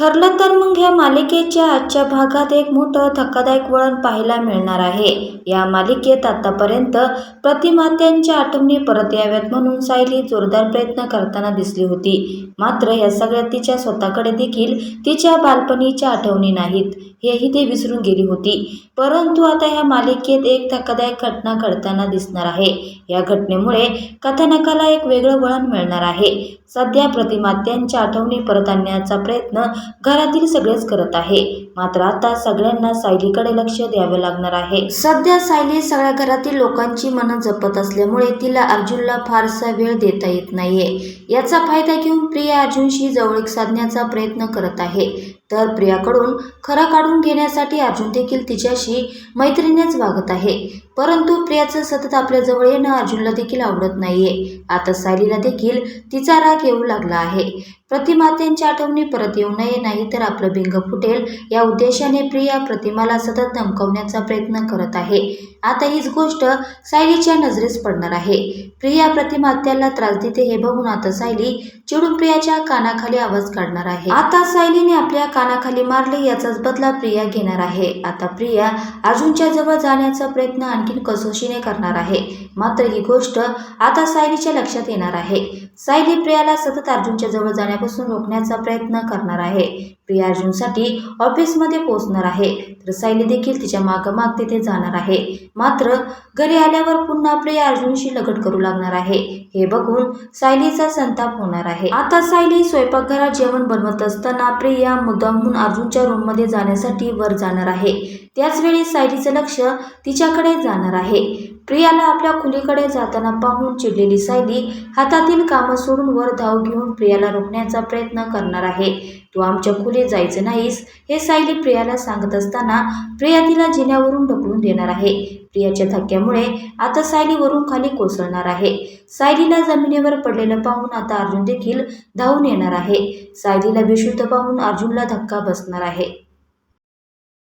ठरलं तर मग ह्या मालिकेच्या आजच्या भागात एक मोठं धक्कादायक वळण पाहायला मिळणार आहे. या मालिकेत आतापर्यंत प्रतिमात्यांच्या आठवणी परत याव्यात म्हणून सायली जोरदार प्रयत्न करताना दिसली होती. मात्र या सगळ्यात तिच्या स्वतःकडे देखील तिच्या बालपणीच्या आठवणी नाहीत हेही ते विसरून गेली होती. परंतु आता ह्या मालिकेत एक धक्कादायक घटना घडताना दिसणार आहे. या घटनेमुळे कथानकाला एक वेगळं वळण मिळणार आहे. सध्या प्रतिमात्यांच्या आठवणी परत आणण्याचा प्रयत्न घरातील सगळेच करत आहे. मात्र आता सगळ्यांना सायलीकडे लक्ष द्यावं लागणार आहे. सध्या सायली सगळ्या घरातील लोकांची मनं जपत असल्यामुळे तिला अर्जुनला फारसा वेळ देता येत नाहीये. याचा फायदा घेऊन प्रिया अर्जुनशी जवळीक साधण्याचा प्रयत्न करत आहे. तर प्रियाकडून खरं काढून घेण्यासाठी अर्जुन देखील तिच्याशी मैत्रिणीच वागत आहे. परंतु प्रियाचं सतत आपल्याजवळ येणं अर्जुनला देखील आवडत नाहीये. आता सायलीला देखील तिचा राग येऊ लागला आहे. प्रतिमात्यांच्या आठवणी परत येऊ नये नाही तर आपलं बिंग फुटेल. या उद्देशाने प्रिया प्रतिमाला सतत धमकवण्याचा प्रयत्न करत आहे. आता हीच गोष्ट सायलीच्या नजरेस पडणार आहे. प्रिया प्रतिमात्याला त्रास देते हे बघून आता सायली चिडून प्रियाच्या कानाखाली आवाज काढणार आहे. आता सायलीने आपल्या कानाखाली मारले याचाच बदला प्रिया घेणार आहे. आता प्रिया अर्जुनच्या जवळ जाण्याचा प्रयत्न आणखीन कसोशीने करणार आहे. मात्र ही गोष्ट आता सायलीच्या लक्षात येणार आहे. सायली प्रियाला सतत अर्जुनच्या जवळ जाण्यापासून रोखण्याचा प्रयत्न करणार आहे. प्रिया अर्जुनसाठी ऑफिसमध्ये पोहोचणार आहे. तर सायली देखील तिच्या मागमाग तिथे जाणार आहे. मात्र घरी आल्यावर पुन्हा प्रिया अर्जुनशी लगट करू लागणार आहे. हे बघून सायलीचा संताप होणार आहे. आता सायली स्वयंपाकघरात जेवण बनवत असताना प्रिया मुद्दामहून अर्जुनच्या रूममध्ये जाण्यासाठी वर जाणार आहे. त्याचवेळी सायलीचं लक्ष तिच्याकडे जाणार आहे. प्रियाला आपल्या खुलीकडे जाताना पाहून चिडलेली सायली हातातील कामं सोडून वर धाव घेऊन प्रियाला रोखण्याचा प्रयत्न करणार आहे. तो आमच्या खोलीत जायचं नाहीस हे सायली प्रियाला सांगत असताना प्रिया तिला जिन्यावरून ढकलून देणार आहे. प्रियाच्या धक्क्यामुळे आता सायली वरून खाली कोसळणार आहे. सायलीला जमिनीवर पडलेलं पाहून आता अर्जुन देखील धावून येणार आहे. सायलीला बेशुद्ध पाहून अर्जुनला धक्का बसणार आहे.